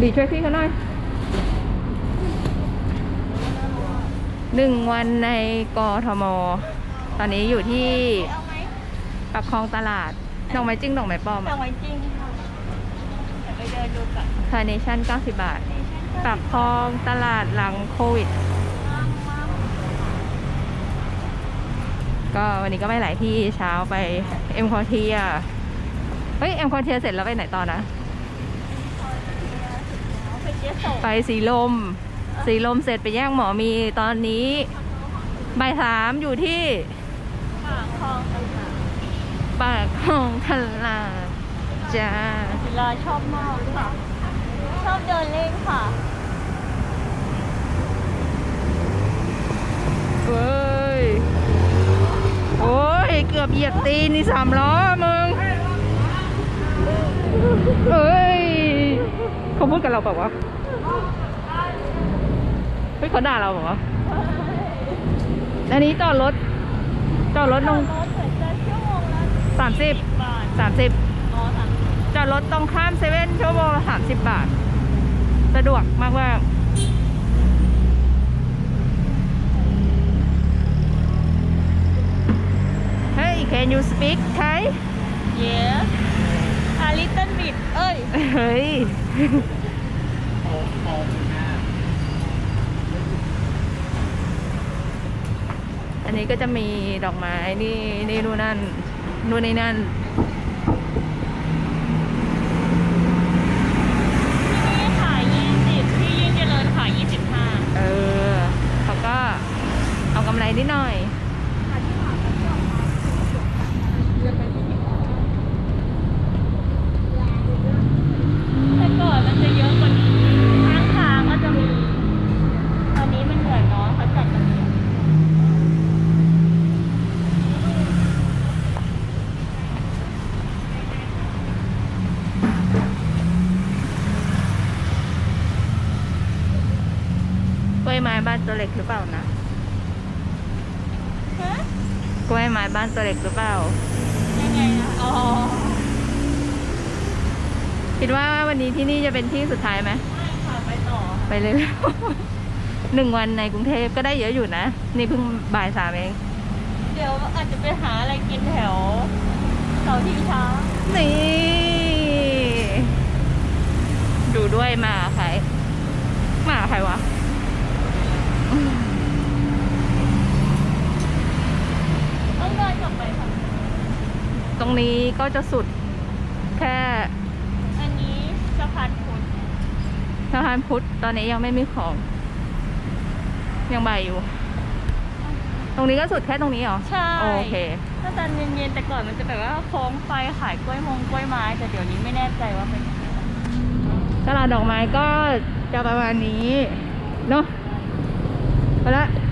ดีช่วยพี่เขาหน่อยหนึ่งวันในกทม ตอนนี้อยู่ที่เอาไหมปักคลองตลาดดอกไม้จริงดอกไม้ปลอมเอาไว้จริงค่ะเดี๋ยวไปเดินดูก่อนคาร์เนชั่น90 บาทปักคลองตลาดหลังโควิด ก็วันนี้ก็ไปหลายที่เช้าไปเอ็มคอเทียเฮ้ยเอ็มคอเทียเสร็จแล้วไปไหนต่อนะ ไปเจ๊โสไปสีลม สีลมเสร็จไปแย่งหมอมีตอนนี้บ่ายสามอยู่ที่ ปากคลองต่างปากคลองตลาดจ้าๆศิลาชอบมากค่ะ ชอบเดินเล่นค่ะเฮ้ย โอ้ย เกือบเหยียบตีนนี่สามล้อมึงเฮ้ยเขาพูดกับเราเปล่าวะ เฮ้ยเขาด่าเราเปล่าวะอันนี้จอดรถจอดรถตรงรถเหมือนจะชั่วโมงละสามสิบบาทสามสิบอ๋อสามจอดรถตรงข้ามเซเว่นชั่วโมงละสามสิบบาท สะดวกมากว่าเฮ้ย can you speak Thai เย้อาลิตเติ้ลบิดเอ้ยเฮ้ย อันนี้ก็จะมีดอกไม้นี่นี่นู่นนั่นนู่นนี่นั่นที่นี่ขาย20ที่ยิ่งเจริญขาย25เออเขาก็เอากำไรนิดหน่อย แต่ก่อนมันจะเยอะกว่านี้ข้างทางก็จะมี ตอนนี้มันเหนื่อยเนาะเขาจัดกันเยอะ กล้ วยไม้บ้านตัวเล็กหรือเปล่านะฮะกล้วยไม้บ้านตัวเล็กหรือเปล่ายังไงนะอ๋อคิดว่าวันนี้ที่นี่จะเป็นที่สุดท้ายไหมไม่ค่ะไปต่อไปเลยหนึ่งวันในกรุงเทพก็ได้เยอะอยู่นะ นี่เพิ่งบ่ายสามเอง เดี๋ยวอาจจะไปหาอะไรกินแถวเสาที่ช้านี่ ดูด้วยมาใครมาใครวะ ต้องเดินกลับไปค่ะตรงนี้ก็จะสุดแค่อันนี้สะพานพุทธสะพานพุทธตอนนี้ยังไม่มีของ ยังบ่ายอยู่ ตรงนี้ก็สุดแค่ตรงนี้เหรอใช่โอเคถ้าตอนเย็นๆแต่ก่อนมันจะแบบว่าโค้งไฟขายกล้วยมงกล้วยไม้ แต่เดี๋ยวนี้ไม่แน่ใจว่าเป็นยังไงตลาดดอกไม้ก็จะประมาณนี้เนาะ ไปละ